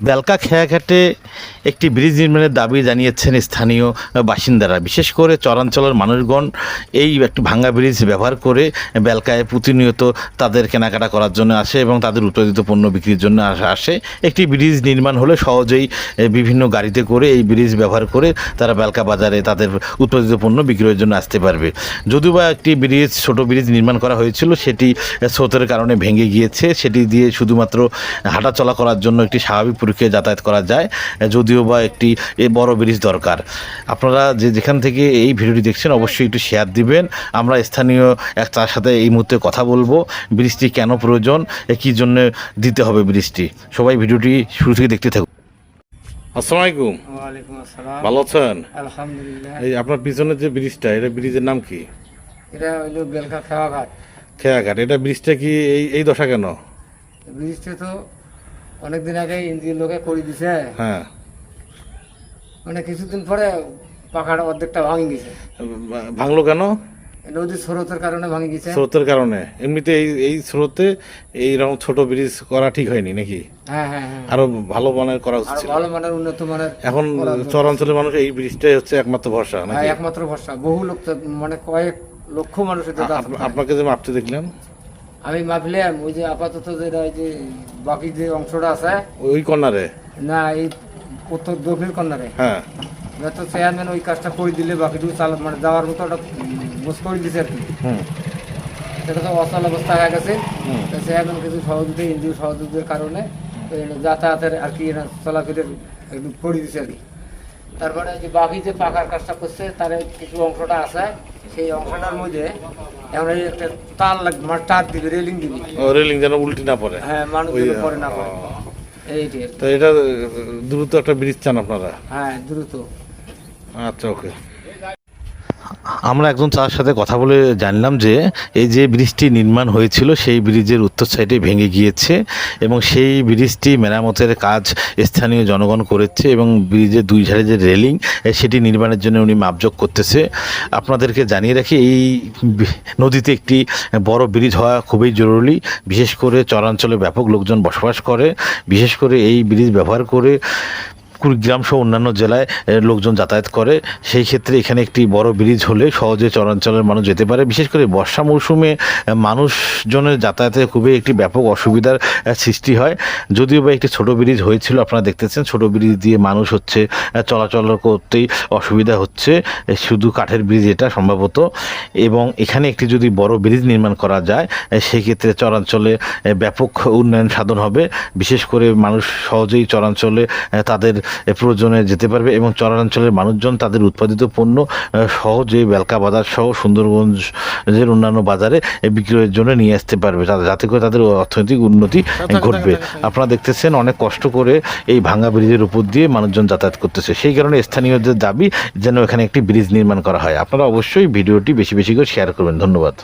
বেলকা খেয়াঘাটে একটি ব্রিজ নির্মাণের দাবি জানিয়েছেন স্থানীয় বাসিন্দারা। বিশেষ করে চরাঞ্চলের মানুষগণ এই একটি ভাঙ্গা ব্রিজ ব্যবহার করে বেলকায় প্রতিনিয়ত তাদের কেনাকাটা করার জন্য আসে এবং তাদের উৎপাদিত পণ্য বিক্রির জন্য আসে একটি ব্রিজ নির্মাণ হলে সহজেই বিভিন্ন গাড়িতে করে এই ব্রিজ ব্যবহার করে তারা বেলকা বাজারে তাদের উৎপাদিত পণ্য বিক্রয়ের জন্য আসতে পারবে। যদিও বা একটি ব্রিজ, ছোট ব্রিজ নির্মাণ করা হয়েছিল, সেটি স্রোতের কারণে ভেঙে গিয়েছে। সেটি দিয়ে শুধুমাত্র হাঁটাচলা করার জন্য একটি স্বাভাবিক পরীক্ষায় যাতায়াত করা যায় যদিও বা একটি এ বড় ব্রিজ দরকার। আপনারা যে যেখান থেকে এই ভিডিওটি দেখছেন অবশ্যই একটু শেয়ার দিবেন। আমরা স্থানীয় এক তার সাথে এই মুহূর্তে কথা বলব ব্রিজটি কেন প্রয়োজন এ কী জন্য দিতে হবে ব্রিজটি। সবাই ভিডিওটি শুরু থেকে দেখতে থাকুন। আসসালামু আলাইকুম ওয়ালাইকুম আসসালাম। ভালো আছেন? আলহামদুলিল্লাহ। এই আপনার পিছনে যে ব্রিজটা এটা ব্রিজের নাম কি? এটা হইল বেলকা খেওয়া খেয়াঘাট এটা ব্রিজটা কি এই এই দশা কেন? ব্রিজটা তো অনেকদিন আগে ইঞ্জিন লোকে করে দিছে। হ্যাঁ। মানে কিছুদিন পরে পাখাটা অর্ধেকটা ভাঙি গেছে। ভাঙলো কেন? নদীর স্রোতের কারণে ভাঙি গেছে। স্রোতের কারণে। এমনিতে এই এই স্রোতে এইরকম ছোট ব্রিজ করা ঠিক হয়নি নাকি? হ্যাঁ হ্যাঁ হ্যাঁ। আরও ভালো মানের করা উচিত ছিল। ভালো মানের উন্নত মানের এখন চরাঞ্চলের মানুষ এই ব্রিজটাই হচ্ছে একমাত্র ভরসা হ্যাঁ, নাকি? একমাত্র ভরসা। বহু লোক মানে কয়েক লক্ষ মানুষের আপনাকে যে মাপতে দেখলাম আমি ভাবলাম ওই যে আপাতত যেটা ওই যে বাকি যে অংশটা আছে ওই কর্নারে? না এই উত্তর দক্ষিণ কন্যারে হ্যাঁ। যত চেয়ারম্যান ওই কাজটা করে দিলে বাকিটুকু চাল মানে যাওয়ার মতো ওটা বুঝ করে দিছে আর কি। সেটা তো অচল অবস্থা হয়ে গেছে। তো চেয়ারম্যান কিছু সহযোগিতা এনজিও সহযোগিতার কারণে যাতায়াতের আর কি চলাফেরের একটু করে দিছে আর কি। তারপরে যে বাকি যে পাকার কাজটা করছে তার কিছু অংশটা আছে। সেই অংশটার মধ্যে এখন একটা তার লাগবে মানে তার দিবে রেলিং দিবি। ও রেলিং যেন উল্টি না পড়ে। হ্যাঁ মানুষ পরে না পড়ে। এইটি তো এটা দ্রুত একটা ব্রিজ চান আপনারা? হ্যাঁ দ্রুত। আচ্ছা ওকে। আমরা একজন তার সাথে কথা বলে জানলাম যে এই যে ব্রিজটি নির্মাণ হয়েছিল, সেই ব্রিজের উত্তর সাইডে ভেঙে গিয়েছে এবং সেই ব্রিজটি মেরামতের কাজ স্থানীয় জনগণ করেছে এবং ব্রিজের দুই ধারে যে রেলিং সেটি নির্মাণের জন্য উনি মাপযোগ করতেছে। আপনাদেরকে জানিয়ে রাখি, এই নদীতে একটি বড় ব্রিজ হওয়া খুবই জরুরি। বিশেষ করে চরাঞ্চলে ব্যাপক লোকজন বসবাস করে। বিশেষ করে এই ব্রিজ ব্যবহার করে কুড়িগ্রাম সহ অন্যান্য জেলায় লোকজন যাতায়াত করে। সেই ক্ষেত্রে এখানে একটি বড় ব্রিজ হলে সহজে চরাঞ্চলের মানুষ যেতে পারে। বিশেষ করে বর্ষা মৌসুমে মানুষজনের যাতায়াতে খুবই একটি ব্যাপক অসুবিধার সৃষ্টি হয়। যদিও বা একটি ছোট ব্রিজ হয়েছিল, আপনারা দেখতেছেন, ছোট ব্রিজ দিয়ে মানুষ হচ্ছে চলাচল করতেই অসুবিধা হচ্ছে। শুধু কাঠের ব্রিজ এটা সম্ভবত। এবং এখানে একটি যদি বড় ব্রিজ নির্মাণ করা যায় সেক্ষেত্রে চরাঞ্চলে ব্যাপক উন্নয়ন সাধন হবে। বিশেষ করে মানুষ সহজেই চরাঞ্চলে তাদের প্রয়োজনে যেতে পারবে এবং চরাঞ্চলের মানুষজন তাদের উৎপাদিত পণ্য সহজে বেলকা বাজার সহ সুন্দরগঞ্জের অন্যান্য বাজারে বিক্রয়ের জন্য নিয়ে আসতে পারবে। যাতে করে তাদের অর্থনৈতিক উন্নতি ঘটবে। আপনারা দেখতেছেন অনেক কষ্ট করে এই ভাঙ্গা ব্রিজের উপর দিয়ে মানুষজন যাতায়াত করতেছে। সেই কারণে স্থানীয়দের দাবি যেন এখানে একটি ব্রিজ নির্মাণ করা হয়। আপনারা অবশ্যই ভিডিওটি বেশি বেশি করে শেয়ার করবেন। ধন্যবাদ।